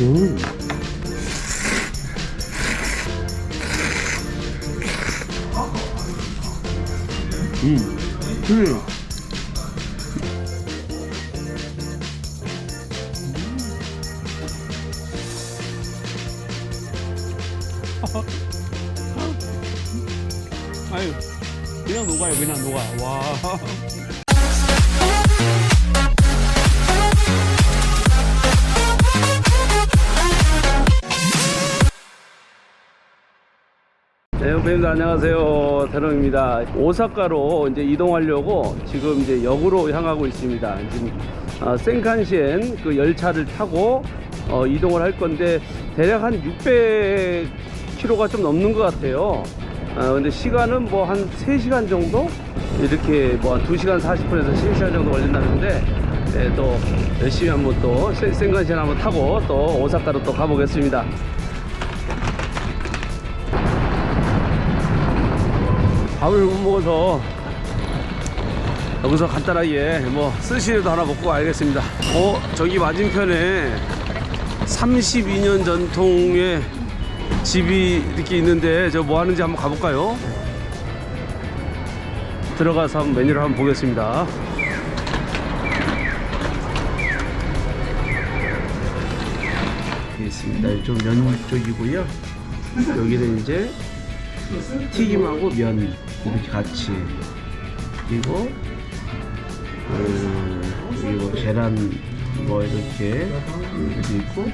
음. 음. 음. 아유, 그냥 녹아요, 그냥 녹아. 와. 네, 형님들 안녕하세요. 대롱입니다. 오사카로 이제 이동하려고 지금 이제 역으로 향하고 있습니다. 지금 아, 센칸시엔 그 열차를 타고 어, 이동을 할 건데 대략 한 600km가 좀 넘는 것 같아요. 아, 근데 시간은 뭐 한 3시간 정도? 이렇게 뭐 한 2시간 40분에서 3시간 정도 걸린다는데 네, 또 열심히 한번 또 센- 센칸시엔 한번 타고 또 오사카로 또 가보겠습니다. 밥을 못 먹어서 여기서 간단하게 뭐 스시라도 하나 먹고 가야겠습니다. 어, 저기 맞은편에 32년 전통의 집이 이렇게 있는데 저 뭐 하는지 한번 가볼까요? 들어가서 한번 메뉴를 한번 보겠습니다. 있습니다. 이쪽 면 쪽이고요. 여기는 이제 튀김하고 면 이렇게 같이 그리고 음, 그리고 계란 뭐 이렇게 이렇게 있고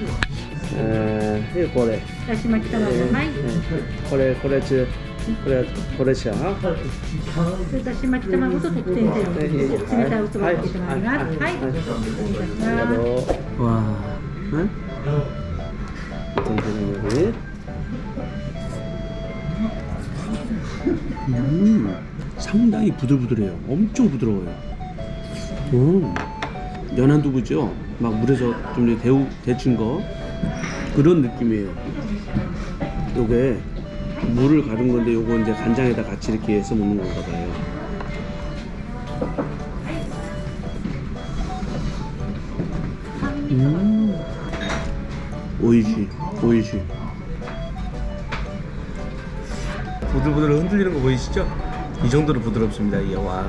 에 이거 고래 だし巻き卵はい 고래 고래츠 고래 고래차 だし巻き卵と特典ゼロです冷たいおそばをつけてまいりますはいお願いいたします 와 응? 어떤 되는 음 상당히 부들부들해요. 엄청 부드러워요. 음 연한 두부죠? 막 물에서 좀 데우 데친 거. 그런 느낌이에요. 요게 물을 가른 건데 요거 이제 간장에다 같이 이렇게 해서 먹는 건가 봐요. 음. 오이시 오이시 부들부들 흔들리는 거 보이시죠? 이 정도로 부드럽습니다 이게 와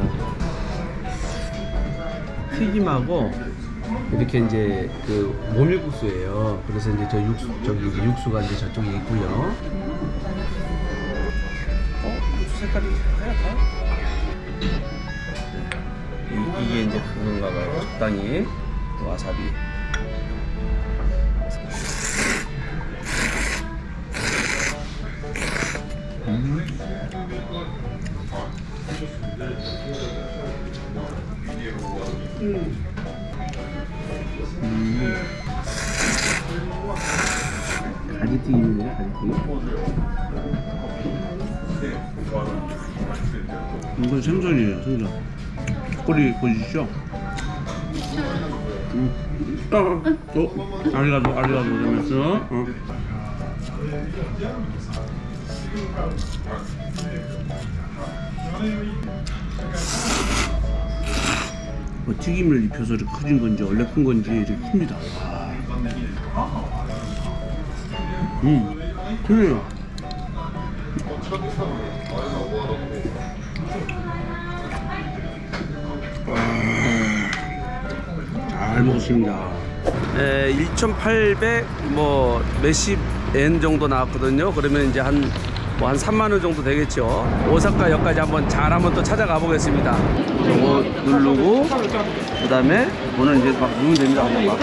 튀김하고 이렇게 이제 그 모밀국수예요. 그래서 이제 저 육수 저기 이제 육수가 이제 저쪽에 있고요. 어? 육수 색깔이 하얗다? 이, 이게 이제 그건가 봐요. 적당히 와사비 음. 음. 가지튀김이네 가지튀김 이건 생선이에요 생선 꼬리 보이시죠? 음. 아, 어, 아리가도 아리가도 재밌어 어. 뭐 튀김을 입혀서 이렇게 커진 건지 원래 큰 건지 이렇게 큽니다. 와. 음, 틀려요. 와. 잘 먹었습니다. 에, 1,800 뭐 몇십 엔 정도 나왔거든요. 그러면 이제 한 뭐 한 3만 원 정도 되겠죠. 오사카 역까지 한번 잘 한번 또 찾아가 보겠습니다. 저거 누르고 그다음에 오늘 이제 막 누르면 됩니다. 한번 막.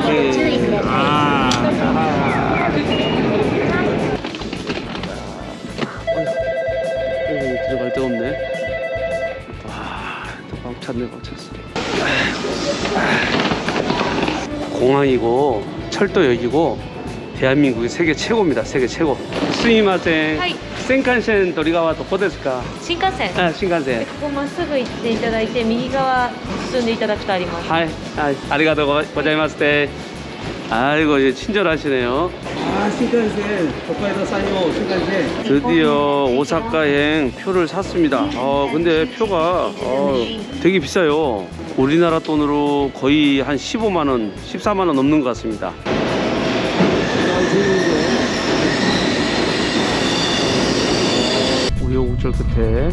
오케이. 아. 들어갈 데가 없네. 와, 또꽉 찼네, 꽉 찼어. 공항이고 철도역이고 대한민국이 세계 최고입니다. 세계 최고. 스미마셍. はい 센칸센 도리가와 도코ですか?新幹線あ、新幹線。ここまっすぐ行っていただいて右側進んでいただくとありますはい、はい、ありがとうごございます。で 아이고 이제 친절하시네요. 아, 신칸센, 홋카이도 사이오 신칸센. 드디어 오사카행 표를 샀습니다. 어, 근데 표가 어, 되게 비싸요. 우리나라 돈으로 거의 한 15만 원, 14만 원 넘는 것 같습니다. 우여곡절 끝에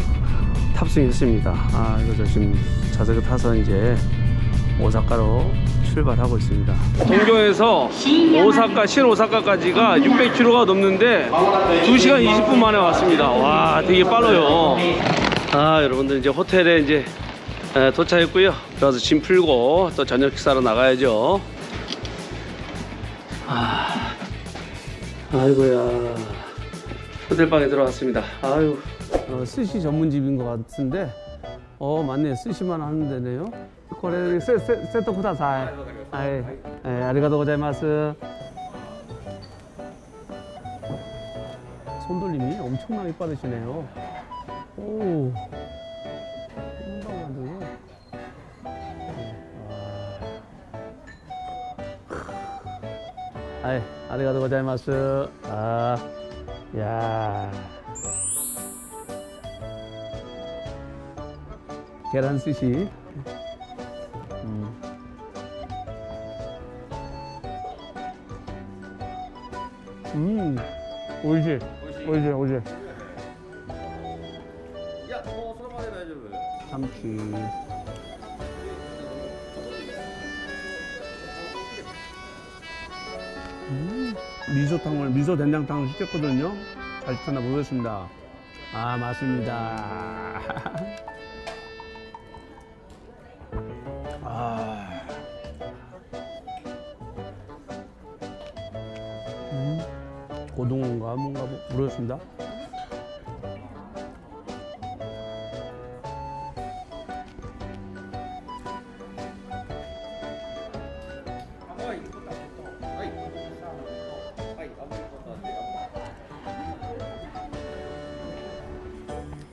탑승했습니다. 아, 이거 저 지금 자석을 타서 이제 오사카로 출발하고 있습니다. 동경에서 오사카, 신오사카까지가 600km가 넘는데 2시간 20분 만에 왔습니다. 와, 되게 빨라요. 아, 여러분들 이제 호텔에 이제 에, 도착했고요. 들어가서 짐 풀고 또 저녁 식사로 나가야죠. 아, 아이고야. 호텔방에 들어왔습니다. 아유, 어, 스시 전문집인 것 같은데, 어 맞네, 스시만 하는 데네요. 세, 세트 쿠다사이. 아이, 예, 고자이마스. 손돌림이 엄청나게 빠르시네요. 오, 금방 만들고. 아이, 아리가또 고자이마스. 아, 야. 계란 스시. 음. 음, 오이시, 오이시, 오이시. 참치. 음, 미소탕을 미소 된장탕을 시켰거든요. 잘 시켰나 모르겠습니다. 아 맞습니다. 고등어인가 뭔가 모- 모르겠습니다.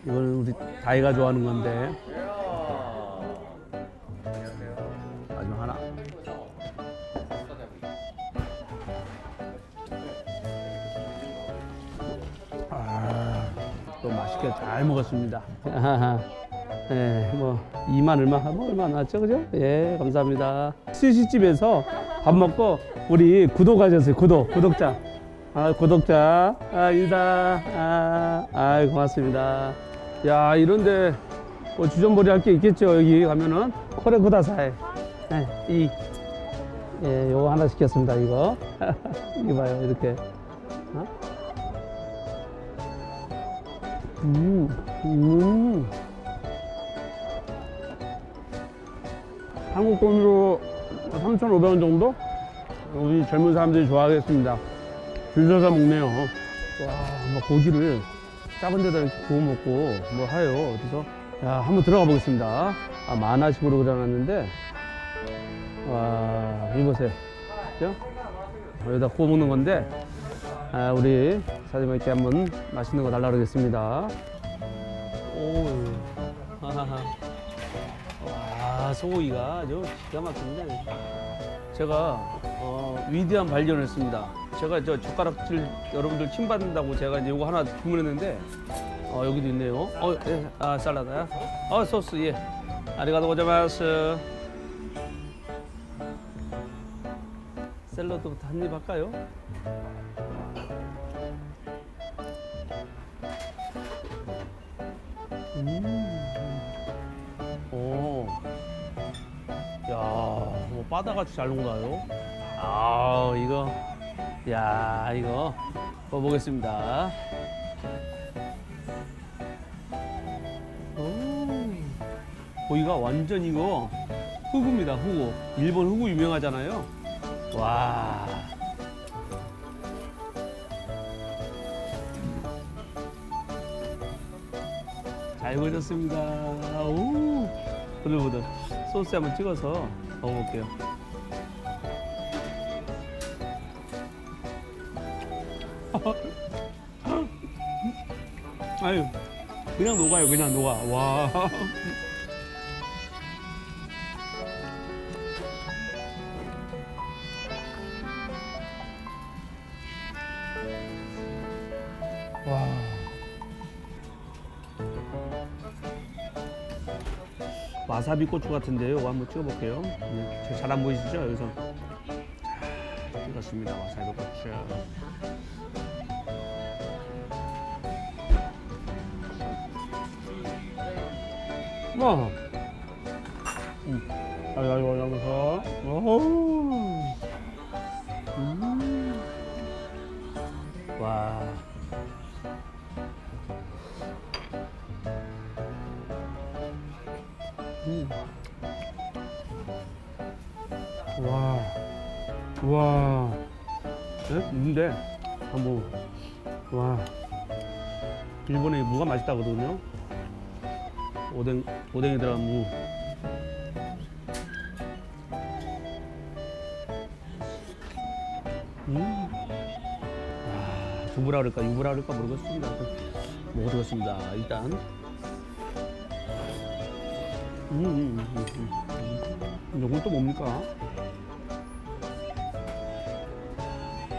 이거는 우리 다이가 좋아하는 건데. 아하하. 예, 뭐 2만 얼마, 뭐 얼마 나왔죠, 그죠? 예, 감사합니다. 스시집에서 밥 먹고 우리 구독하셨어요, 구독, 구독자. 아, 구독자, 아, 인사, 아, 아, 고맙습니다. 야, 이런데 뭐 주전벌이 할 게 있겠죠, 여기 가면은 코레 구다사에. 예, 이, 예, 요거 하나 시켰습니다, 이거. 이거 봐요, 이렇게. 어? 음, 음. 한국 돈으로 3,500원 정도? 우리 젊은 사람들이 좋아하겠습니다. 줄 서서 먹네요. 와, 뭐 고기를 작은 데다 이렇게 구워 먹고 뭐 하요. 그래서 야, 한번 들어가 보겠습니다. 아, 만화식으로 그려놨는데 와, 이거 보세요. 그죠? 여기다 구워 먹는 건데 아, 우리 사장님께 한번 맛있는 거 달라 그러겠습니다. 오, 하하하. 와, 소고기가 아주 기가 막힌데. 제가 어, 위대한 발견을 했습니다. 제가 저 젓가락질 여러분들 침 받는다고 제가 이제 이거 하나 주문했는데 어, 여기도 있네요. 어, 예. 아, 샐러드야? 어, 소스, 예. 아리가도 고자마스. 샐러드부터 한 입 할까요? 음. 오. 야, 뭐 바다같이 잘 녹나요? 아, 이거. 야, 이거. 먹어보겠습니다. 오. 고기가 완전 이거 후구입니다, 후구. 일본 후구 유명하잖아요. 와. 잘 구워졌습니다. 오. 부들부들. 소스 한번 찍어서 먹어볼게요. 아유, 그냥 녹아요, 그냥 녹아. 와. 와. 와사비 고추 같은데요. 한번 찍어볼게요. 잘 안 보이시죠? 여기서 자, 찍었습니다. 와사비 고추. 와. 음. 아이고 아이고 여기서. 와. 네? 근데 한번 와. 일본에 무가 맛있다 그러거든요. 오뎅 오뎅에 들어간 무. 음. 아, 두부라 그럴까 유부라 그럴까 모르겠습니다. 먹어보겠습니다. 일단. 음, 음, 음, 음, 음. 이건 또 뭡니까?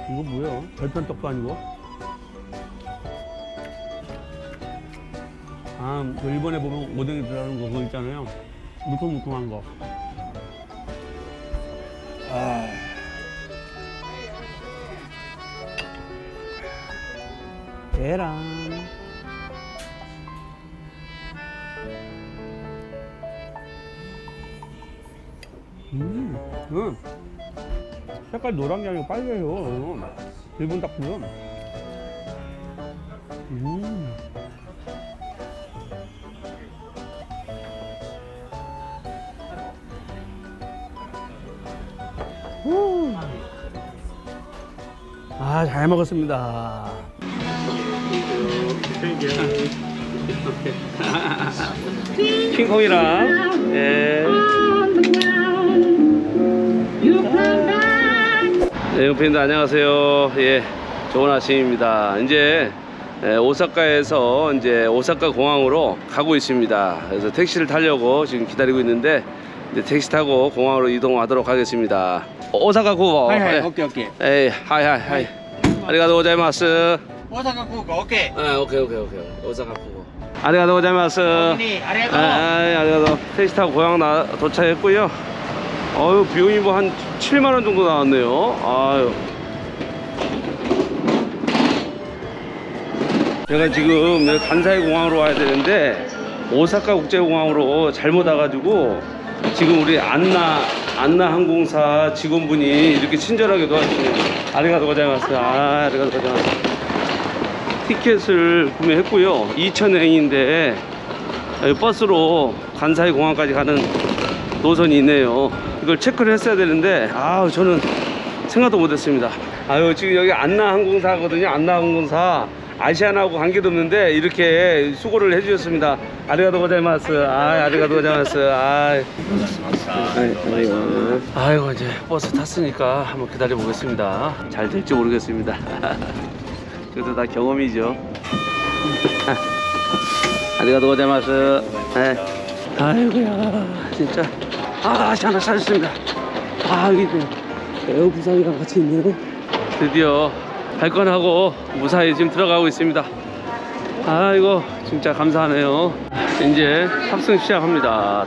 이거 뭐야? 절편떡도 아니고? 아, 그 일본에 보면 오뎅이 들어가는 거 그거 있잖아요. 물컹물컹한 거. 아. 계란. 음, 음. 색깔 노란 게 아니고 빨개요. 음. 일본 닭불은. 음. 후. 아, 잘 먹었습니다. 킹콩이랑, 예. 네, 용팬들 안녕하세요. 예, 좋은 아침입니다. 이제 예, 오사카에서 이제 오사카 공항으로 가고 있습니다. 그래서 택시를 타려고 지금 기다리고 있는데 택시 타고 공항으로 이동하도록 하겠습니다. 어, 오사카 구호. 하이 하이, 오케이 오케이. 에이, 하이 하이 하이. 네. 아리가도 고자이마스. 오사카 구호, 오케이. 아, 오케이 오케이 오케이. 오사카 구호. 아리가도 고자이마스. 아리가도. 아, 아리가도. 택시 타고 공항 나 도착했고요. 어유 비용이 뭐 한 7만 원 정도 나왔네요. 아유. 제가 지금 간사이 공항으로 와야 되는데 오사카 국제공항으로 잘못 와가지고 지금 우리 안나 안나 항공사 직원분이 이렇게 친절하게 도와주시네요. 아리가토 고자이마스. 아, 아리가토 고자이마스. 티켓을 구매했고요. 2,000엔인데 버스로 간사이 공항까지 가는 노선이 있네요. 이걸 체크를 했어야 되는데 아 저는 생각도 못했습니다. 아유 지금 여기 안나 항공사거든요. 안나 항공사 아시아나하고 관계도 없는데 이렇게 수고를 해주셨습니다. 아리가도 고자이마스. 아 아리가도 고자이마스. 아. 아이고 이제 버스 탔으니까 한번 기다려 보겠습니다. 잘 될지 모르겠습니다. 그래도 다 경험이죠. 아리가도 고자이마스. 네. 아이고야 진짜 아 하나 찾았습니다. 아 여기 에어 부상이랑 같이 있네요. 드디어 발권하고 무사히 지금 들어가고 있습니다. 아이고 진짜 감사하네요. 이제 탑승 시작합니다